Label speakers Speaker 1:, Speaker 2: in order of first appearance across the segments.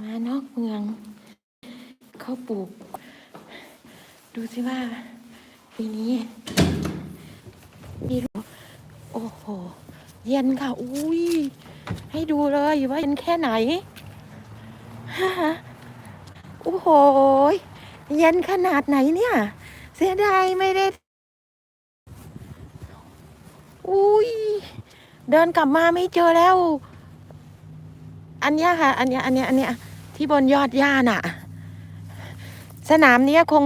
Speaker 1: มานอกเมือง เขาปลูก ดูสิว่า ปีนี้มีรูโอ้โห เย็นค่ะ อุ้ย ให้ดูเลยว่าเย็นแค่ไหนฮะโอ้โห เย็นขนาดไหนเนี่ย เสียดายไม่ได้อุ้ย เดินกลับมาไม่เจอแล้ว อันเนี้ยค่ะ อันเนี้ย อันเนี้ย อันเนี้ย ที่บนยอดหญ้าน่ะ สนามนี้คง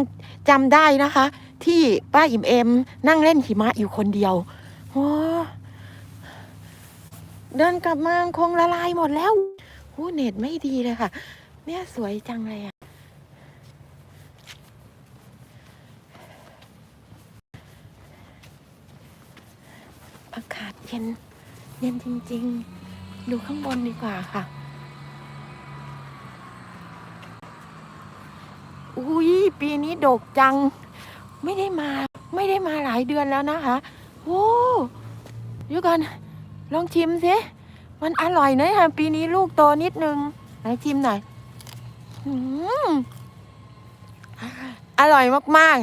Speaker 1: จำได้นะคะ ที่ป้าอิ่มเอม นั่งเล่นหิมะอยู่คนเดียวโอ้เดินกลับมาคงละลายหมดแล้วโอ้เน็ตไม่ดีเลยค่ะ เนี่ยสวยจังเลยอะอากาศเย็น เย็นจริง ๆ ดูข้างบนดีกว่าค่ะ อุ้ยปีนี้ดกจัง ไม่ได้มา ไม่ได้มาหลายเดือนแล้วนะคะโอ้เดี๋ยวก่อนลองชิมสิมันอร่อยนะค่ะปีนี้ลูกโตนิดนึงไหนชิมหน่อยอร่อยมาก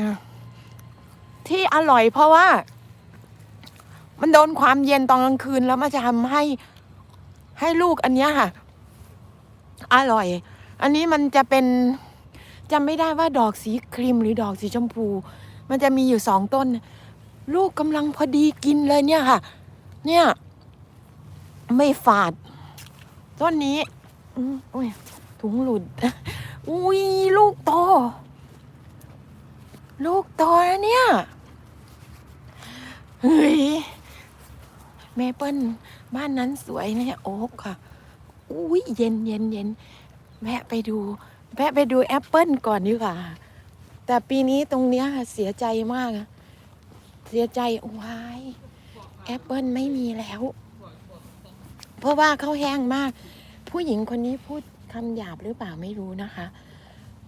Speaker 1: ๆ ที่อร่อยเพราะว่า มันโดนความเย็นตอนกลางคืนแล้วมันจะทำให้ให้ลูกอันนี้ค่ะ อร่อย อันนี้มันจะเป็น จำไม่ได้ว่าดอกสีครีมหรือดอกสีชมพู มันจะมีอยู่สองต้น ลูกกำลังพอดีกินเลยเนี่ยค่ะ เนี่ย ไม่ฝาด ต้นนี้อืมโอ้ยถุงหลุด อุ้ยลูกโต ลูกโตแล้วเนี่ยเฮ้ยเมเปิลบ้านนั้นสวยเนี่ยโอ๊กค่ะ อุ้ยเย็นเย็นเย็นแวะไปดู แวะไปดูแอปเปิลก่อนดีกว่า แต่ปีนี้ตรงเนี้ยเสียใจมาก เสียใจวายแอปเปิลไม่มีแล้ว เพราะว่าเขาแห้งมาก ผู้หญิงคนนี้พูดคำหยาบหรือเปล่าไม่รู้นะคะ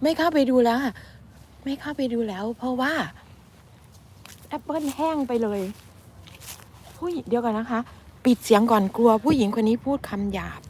Speaker 1: ไม่เข้าไปดูแล้วไม่เข้าไปดูแล้ว เพราะว่าแอปเปิลแห้งไปเลย ผู้หญิงเดียวกันนะคะ ปิดเสียงก่อนกลัว ผู้หญิงคนนี้พูดคำหยาบ